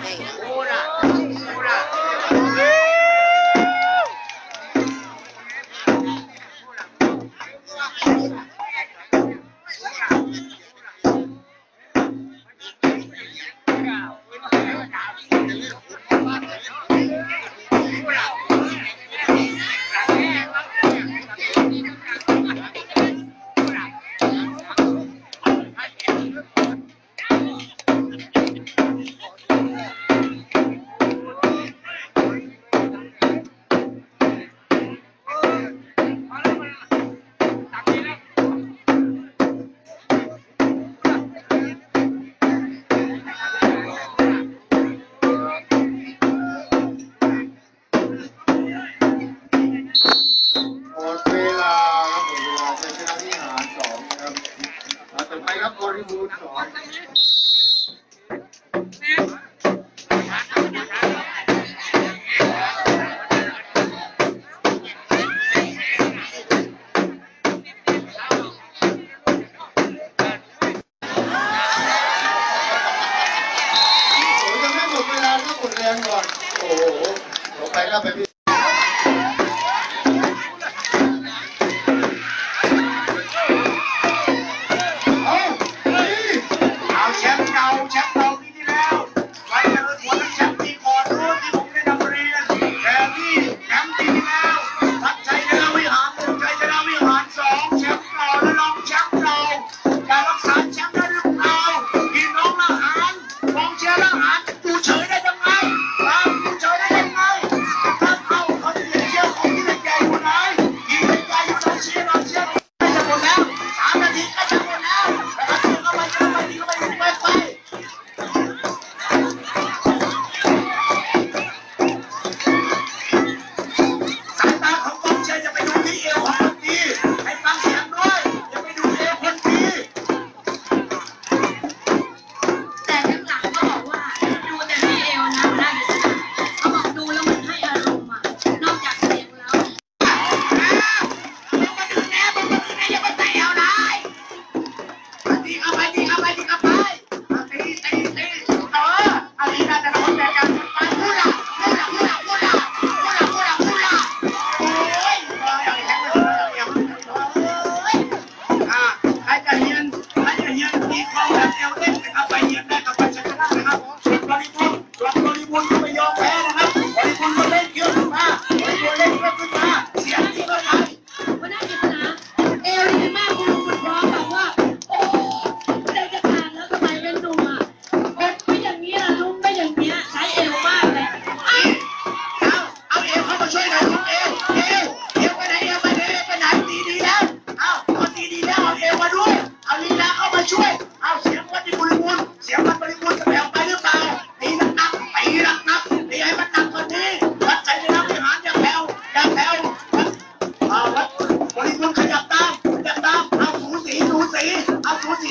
Amém. บริบูรณ์ก่อนยังไม่หมดเวลาก็หมดแรงก่อน โอ้โหไปแล้วไปพี่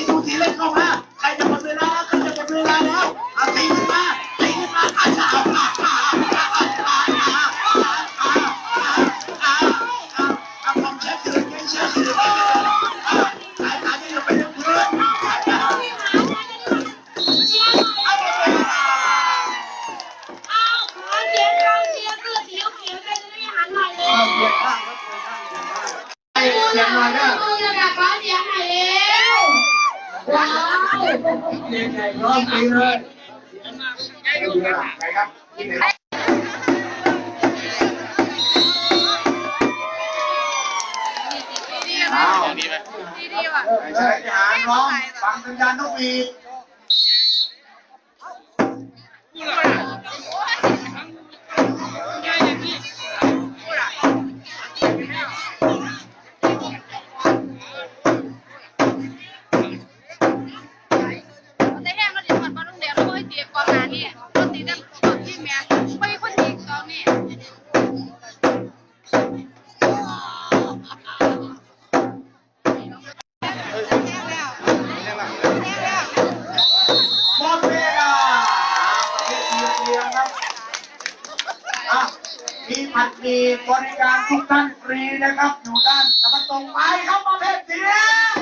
Ito sila. พร้อมตีเลยดีดีว่ะใช่ทหารร้องฟังสัญญาณนกหวี มีบริการทุกท่านฟรีนะครับ อยู่ด้านตะวันตกไปครับประเภทเสียง